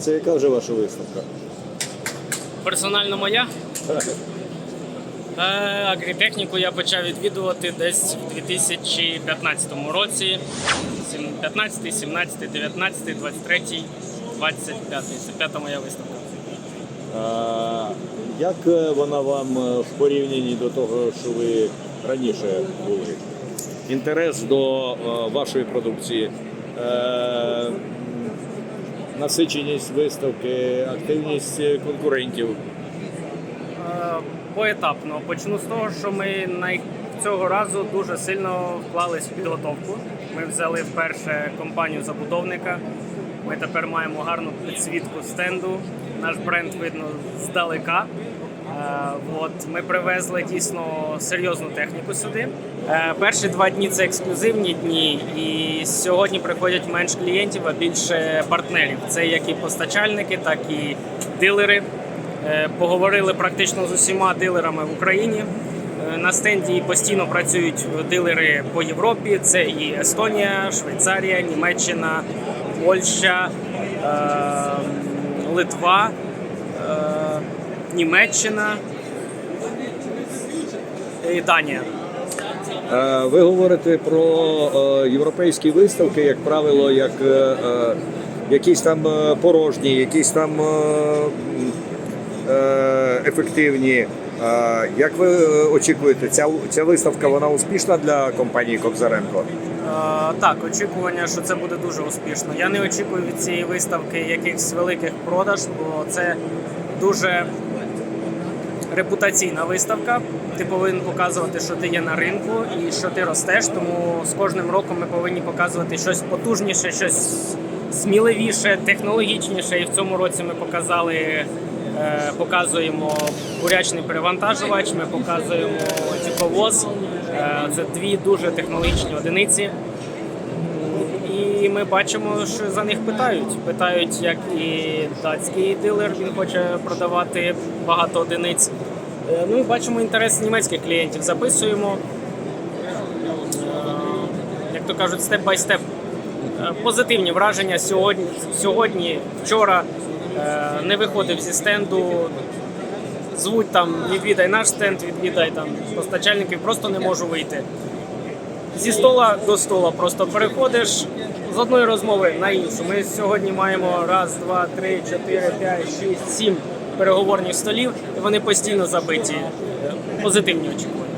Це яка вже ваша виставка? Персонально моя. Е, Агрітехніку я почав відвідувати десь в 2015 році. 15, 17, 19, 23, 25. Це п'ята моя виставка. А, як е, вона вам е, в порівнянні до того, що ви раніше були? Інтерес до вашої продукції, насиченість виставки, активність конкурентів. Е, Поетапно почну з того, що ми цього разу дуже сильно вклались в підготовку. Ми взяли вперше компанію забудовника. Ми тепер маємо гарну підсвітку стенду. Наш бренд видно здалека. Е, От ми привезли дійсно серйозну техніку сюди. Е, Перші два дні це ексклюзивні дні, і сьогодні приходять менш клієнтів, а більше партнерів. Це як і постачальники, так і дилери. Е, Поговорили практично з усіма дилерами в Україні. На стенді постійно працюють дилери по Європі. Це і Естонія, Швейцарія, Німеччина, Польща, е, Литва, Німеччина і Данія. Е, Ви говорите про е, європейські виставки, як правило, як е, якісь там порожні, якісь там ефективні. Як ви очікуєте, ця, ця виставка вона успішна для компанії Кобзаренко? Так, очікування, що це буде дуже успішно. Я не очікую від цієї виставки якихось великих продаж, бо це дуже репутаційна виставка. Ти повинен показувати, що ти є на ринку і що ти ростеш. Тому з кожним роком ми повинні показувати щось потужніше, щось сміливіше, технологічніше. І в цьому році ми показали. е, Показуємо бурячний перевантажувач, ми показуємо тюковоз. Е, Це дві дуже технологічні одиниці. І ми бачимо, що за них питають. Питають, як і датський дилер, він хоче продавати багато одиниць. Е, Ну і бачимо інтерес німецьких клієнтів. Записуємо, е, як то кажуть, степ бай степ. Позитивні враження сьогодні, сьогодні вчора е, не виходив зі стенду. Звуть там, відвідай наш стенд, відвідай там постачальників, просто не можу вийти зі стола до стола просто переходиш з одної розмови на іншу. Ми сьогодні маємо раз, два, три, чотири, п'ять, шість, сім переговорних столів, і вони постійно забиті. Позитивні очікування.